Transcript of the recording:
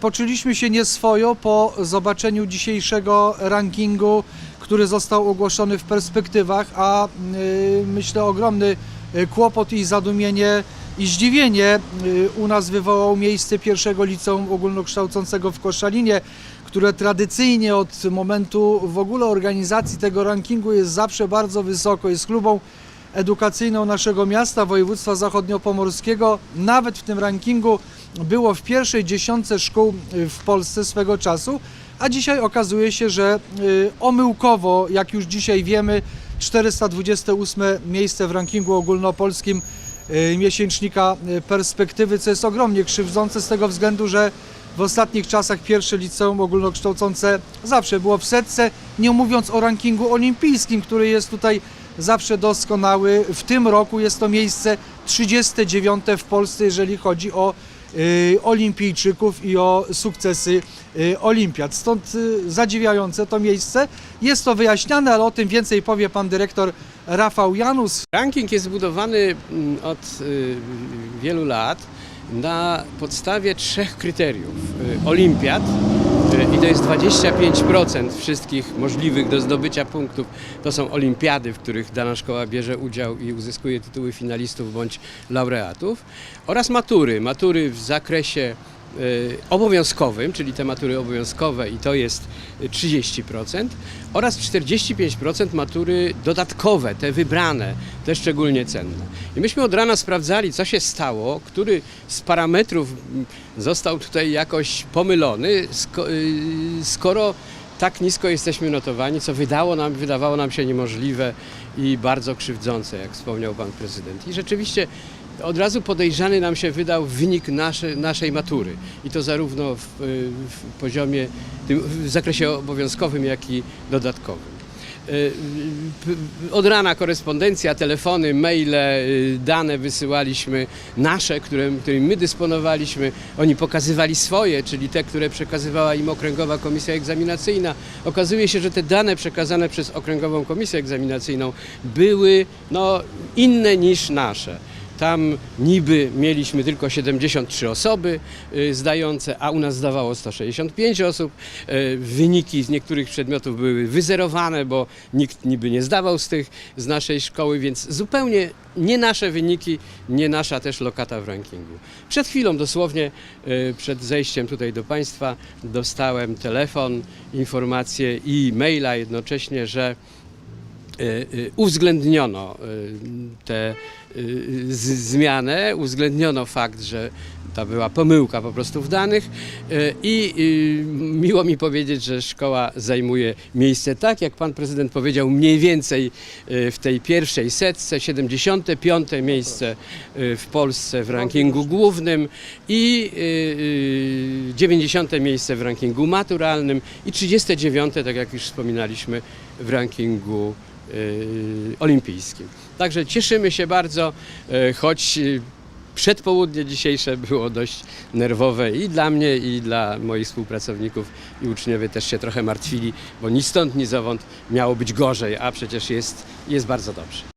Poczuliśmy się nieswojo po zobaczeniu dzisiejszego rankingu, który został ogłoszony w perspektywach, a y, myślę ogromny y, kłopot i zadumienie i zdziwienie y, u nas wywołał miejsce pierwszego liceum ogólnokształcącego w Koszalinie, które tradycyjnie od momentu w ogóle organizacji tego rankingu jest zawsze bardzo wysoko, jest klubą edukacyjną naszego miasta, województwa zachodniopomorskiego. Nawet w tym rankingu było w pierwszej dziesiątce szkół y, w Polsce swego czasu, a dzisiaj okazuje się, że y, omyłkowo, jak już dzisiaj wiemy, 428 miejsce w rankingu ogólnopolskim y, miesięcznika Perspektywy, co jest ogromnie krzywdzące z tego względu, że w ostatnich czasach pierwsze liceum ogólnokształcące zawsze było w setce, nie mówiąc o rankingu olimpijskim, który jest tutaj zawsze doskonały. W tym roku jest to miejsce 39 w Polsce, jeżeli chodzi o y, olimpijczyków i o sukcesy y, olimpiad. Stąd y, zadziwiające to miejsce. Jest to wyjaśniane, ale o tym więcej powie pan dyrektor Rafał Janus. Ranking jest zbudowany mm, od wielu lat na podstawie trzech kryteriów. Olimpiad i to jest 25% wszystkich możliwych do zdobycia punktów. To są olimpiady, w których dana szkoła bierze udział i uzyskuje tytuły finalistów bądź laureatów oraz matury. Matury w zakresie obowiązkowym, czyli te matury obowiązkowe i to jest y, 30% oraz 45% matury dodatkowe, te wybrane, te szczególnie cenne. I myśmy od rana sprawdzali, co się stało, który z parametrów został tutaj jakoś pomylony, y, skoro tak nisko jesteśmy notowani, co wydało nam, wydawało nam się niemożliwe i bardzo krzywdzące, jak wspomniał pan prezydent. I rzeczywiście od razu podejrzany nam się wydał wynik nasze, naszej matury. I to zarówno w, y, w poziomie, w zakresie obowiązkowym, jak i dodatkowym. Y, p- Od rana korespondencja, telefony, maile, y, dane wysyłaliśmy nasze, które, którymi my dysponowaliśmy. Oni pokazywali swoje, czyli te, które przekazywała im Okręgowa Komisja Egzaminacyjna. Okazuje się, że te dane przekazane przez Okręgową Komisję Egzaminacyjną były no, inne niż nasze. Tam niby mieliśmy tylko 73 osoby y, zdające, a u nas zdawało 165 osób. Y, Wyniki z niektórych przedmiotów były wyzerowane, bo nikt niby nie zdawał z tych z naszej szkoły, więc zupełnie nie nasze wyniki, nie nasza też lokata w rankingu. Przed chwilą, dosłownie y, przed zejściem tutaj do Państwa, dostałem telefon, informację i maila jednocześnie, że uwzględniono y, tę y, z- zmianę, uwzględniono fakt, że to była pomyłka po prostu w danych i miło mi powiedzieć, że szkoła zajmuje miejsce tak, jak pan prezydent powiedział, mniej więcej w tej pierwszej setce, 75. miejsce w Polsce w rankingu głównym i y, y, 90. miejsce w rankingu maturalnym i 39. tak jak już wspominaliśmy w rankingu olimpijskim. Także cieszymy się bardzo, y, choć y, przedpołudnie dzisiejsze było dość nerwowe i dla mnie, i dla moich współpracowników i uczniowie też się trochę martwili, bo ni stąd, ni zowąd miało być gorzej, a przecież jest, jest bardzo dobrze.